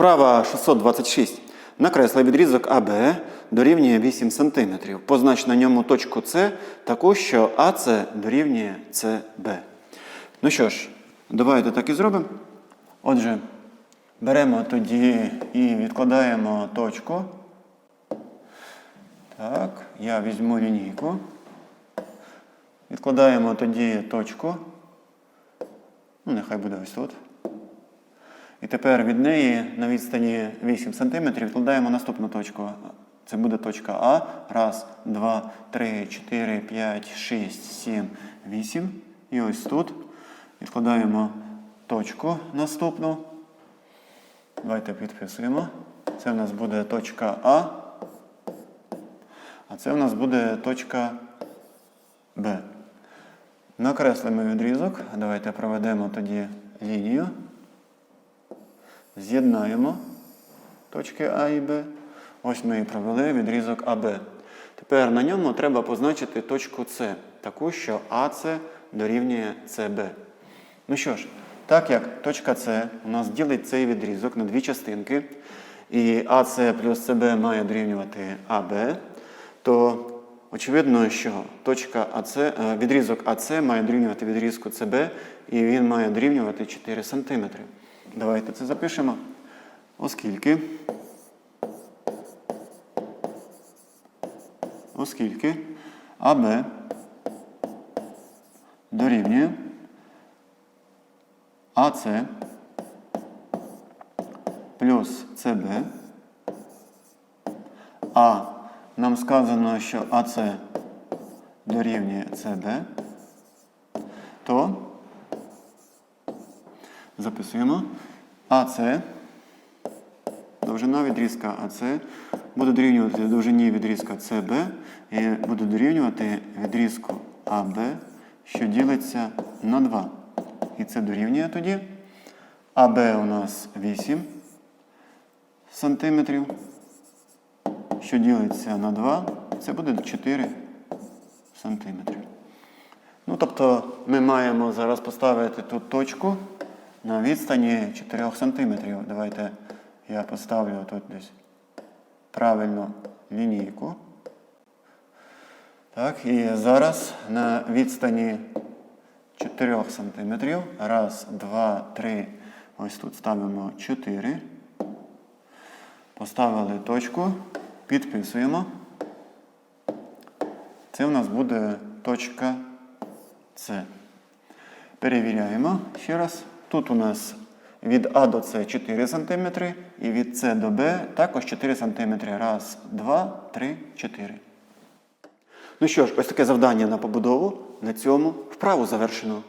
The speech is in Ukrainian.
Вправа 626. Накресли відрізок АБ дорівнює 8 см. Познач на ньому точку С таку, що АС дорівнює СБ. Ну що ж, давайте так і зробимо. Отже, беремо тоді і відкладаємо точку. Так, я візьму лінійку. Відкладаємо тоді точку. Ну, нехай буде ось тут. І тепер від неї на відстані 8 см відкладаємо наступну точку. Це буде точка А. Раз, два, три, чотири, п'ять, шість, сім, вісім. І ось тут відкладаємо точку наступну. Давайте підписуємо. Це в нас буде точка А. А це в нас буде точка Б. Накреслимо відрізок. Давайте проведемо тоді лінію. З'єднаємо точки А і Б. Ось ми і провели відрізок АБ. Тепер на ньому треба позначити точку С, таку, що АС дорівнює СБ. Ну що ж, так як точка С у нас ділить цей відрізок на дві частинки, і АС плюс СБ має дорівнювати АБ, то очевидно, що точка АС, е, відрізок АС має дорівнювати відрізку СБ, і він має дорівнювати 4 см. Давайте це запишемо. Оскільки, оскільки АБ дорівнює АС плюс СБ, а нам сказано, що АС дорівнює СБ, то записуємо АС, довжина відрізка АС буде дорівнювати довжині відрізка СБ і буде дорівнювати відрізку АБ, що ділиться на 2. І це дорівнює тоді. АБ у нас 8 сантиметрів, що ділиться на 2, це буде 4 сантиметри. Ну, тобто ми маємо зараз поставити тут точку на відстані 4 см. Давайте я поставлю тут десь правильно лінійку. Так, і зараз на відстані 4 см. Раз, два, три. Ось тут ставимо 4. Поставили точку, підписуємо. Це у нас буде точка С. Перевіряємо ще раз. Тут у нас від А до С 4 см і від С до Б також 4 см. Раз, два, три, чотири. Ну що ж, ось таке завдання на побудову. На цьому вправу завершено.